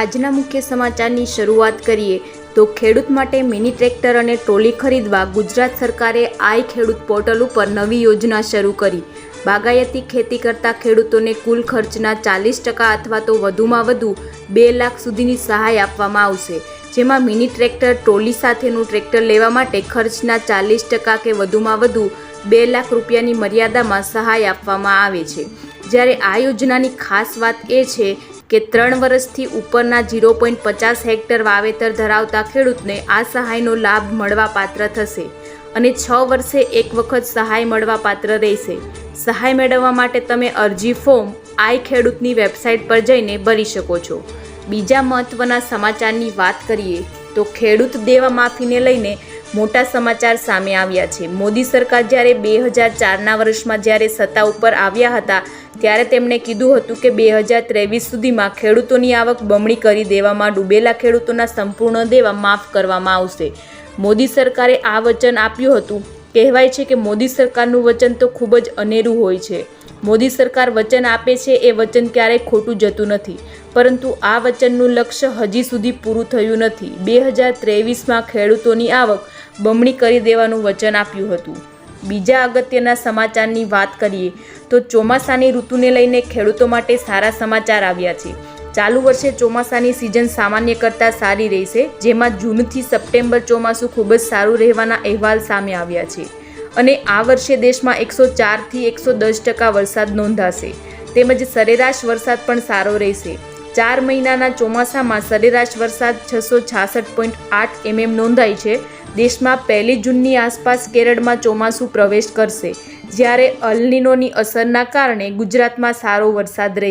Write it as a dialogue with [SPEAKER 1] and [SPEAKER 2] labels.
[SPEAKER 1] આજના મુખ્ય સમાચારની શરૂઆત કરીએ. તો ખેડૂત માટે મિની ટ્રેક્ટર અને ટ્રોલી ખરીદવા ગુજરાત સરકારે આઈ ખેડૂત પોર્ટલ ઉપર નવી યોજના શરૂ કરી. બાગાયતી ખેતી કરતા ખેડૂતોને કુલ ખર્ચના ચાલીસ ટકા અથવા તો વધુમાં વધુ બે લાખ સુધીની સહાય આપવામાં આવશે. જેમાં મિની ટ્રેક્ટર, ટ્રોલી સાથેનું ટ્રેક્ટર લેવા માટે ખર્ચના ચાલીસ ટકા કે વધુમાં વધુ બે લાખ રૂપિયાની મર્યાદામાં સહાય આપવામાં આવે છે. જ્યારે આ યોજનાની ખાસ વાત એ છે કે ત્રણ વર્ષથી ઉપરના ઝીરો પોઈન્ટ પચાસ હેક્ટર વાવેતર ધરાવતા ખેડૂતને આ સહાયનો લાભ મળવા પાત્ર થશે અને છ વર્ષે એક વખત સહાય મળવા પાત્ર રહેશે. સહાય મેળવવા માટે તમે અરજી ફોર્મ આઈ ખેડૂતની વેબસાઇટ પર જઈને ભરી શકો છો. બીજા મહત્ત્વના સમાચારની વાત કરીએ તો ખેડૂત દેવા માફીને લઈને મોટા સમાચાર સામે આવ્યા છે. મોદી સરકાર જ્યારે બે હજાર ચારના વર્ષમાં જ્યારે સત્તા ઉપર આવ્યા હતા, ત્યારે તેમણે કીધું હતું કે બે હજાર ત્રેવીસ સુધીમાં ખેડૂતોની આવક બમણી કરી દેવામાં, ડૂબેલા ખેડૂતોના સંપૂર્ણ દેવા માફ કરવામાં આવશે. મોદી સરકારે આ વચન આપ્યું હતું. કહેવાય છે કે મોદી સરકારનું વચન તો ખૂબ જ અનેરું હોય છે. મોદી સરકાર વચન આપે છે, એ વચન ક્યારેય ખોટું જતું નથી. પરંતુ આ વચનનું લક્ષ્ય હજી સુધી પૂરું થયું નથી. બે હજાર ત્રેવીસમાં ખેડૂતોની આવક બમણી કરી દેવાનું વચન આપ્યું હતું. બીજા અગત્યના સમાચારની વાત કરીએ તો ચોમાસાની ઋતુને લઈને ખેડૂતો માટે સારા સમાચાર આવ્યા છે. ચાલુ વર્ષે ચોમાસાની સિઝન સામાન્ય કરતાં સારી રહેશે જેમાં જૂનથી સપ્ટેમ્બર ચોમાસું ખૂબ જ સારું રહેવાના અહેવાલ સામે આવ્યા છે. અને આ વર્ષે દેશમાં એકસો ચારથી એકસો દસ ટકા વરસાદ નોંધાશે. તેમજ સરેરાશ વરસાદ પણ સારો રહેશે. ચાર મહિનાના ચોમાસામાં સરેરાશ વરસાદ છસો છાસઠ પોઈન્ટ આઠ એમએમ નોંધાય છે. દેશમાં પહેલી જૂનની આસપાસ કેરળમાં ચોમાસું પ્રવેશ કરશે, જ્યારે અલનીનોની અસરના કારણે ગુજરાતમાં સારો વરસાદ રહેશે.